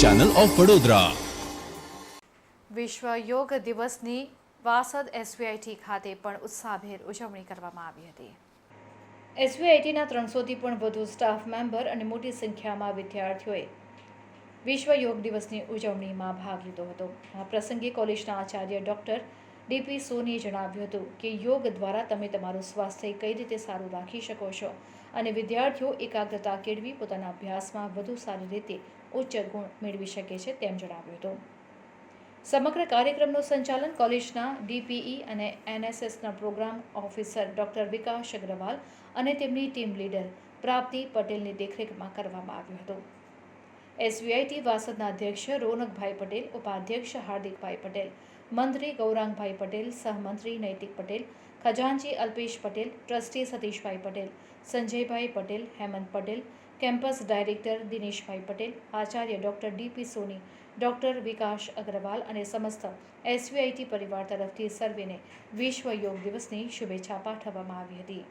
Channel of Vadodara વિશ્વ યોગ દિવસની વાસદ એસવીઆઈટી ખાતે પણ ઉત્સાહભેર ઉજવણી કરવામાં આવી હતી. એસવીઆઈટીના ત્રણસોથી પણ વધુ સ્ટાફ મેમ્બર અને મોટી સંખ્યામાં વિદ્યાર્થીઓએ વિશ્વ યોગ દિવસની ઉજવણીમાં ભાગ લીધો હતો. આ પ્રસંગે કોલેજના આચાર્ય ડૉક્ટર ડીપી સોનીએ જણાવ્યું હતું કે યોગ દ્વારા તમે તમારું સ્વાસ્થ્ય કઈ રીતે સારું રાખી શકો છો અને વિદ્યાર્થીઓ એકાગ્રતા કેળવી પોતાના અભ્યાસમાં વધુ સારી રીતે ઉચ્ચ ગુણ મેળવી શકે છે તેમ જણાવ્યું હતું. સમગ્ર કાર્યક્રમનું સંચાલન કોલેજના ડીપીઈ અને એનએસએસના programme officer doctor Vikas Agrawal અને તેમની ટીમ લીડર પ્રાપ્તિ પટેલની દેખરેખમાં કરવામાં આવ્યું હતું. એસવીઆઈટી વાસદના અધ્યક્ષ રોનકભાઈ પટેલ, ઉપાધ્યક્ષ હાર્દિકભાઈ પટેલ મંત્રી ગૌરાંગભાઈ પટેલ, સહમંત્રી નૈતિક પટેલ, ખજાનચી અલ્પેશ પટેલ, ટ્રસ્ટી સતીશભાઈ પટેલ, સંજયભાઈ Patel, Hemant Patel, campus director Dineshbhai Patel, Acharya doctor DP Soni, doctor Vikas Agrawal અને સમસ્ત એસવીઆઈટી પરિવાર તરફથી સર્વેને વિશ્વ યોગ દિવસની શુભેચ્છા પાઠવવામાં આવી હતી.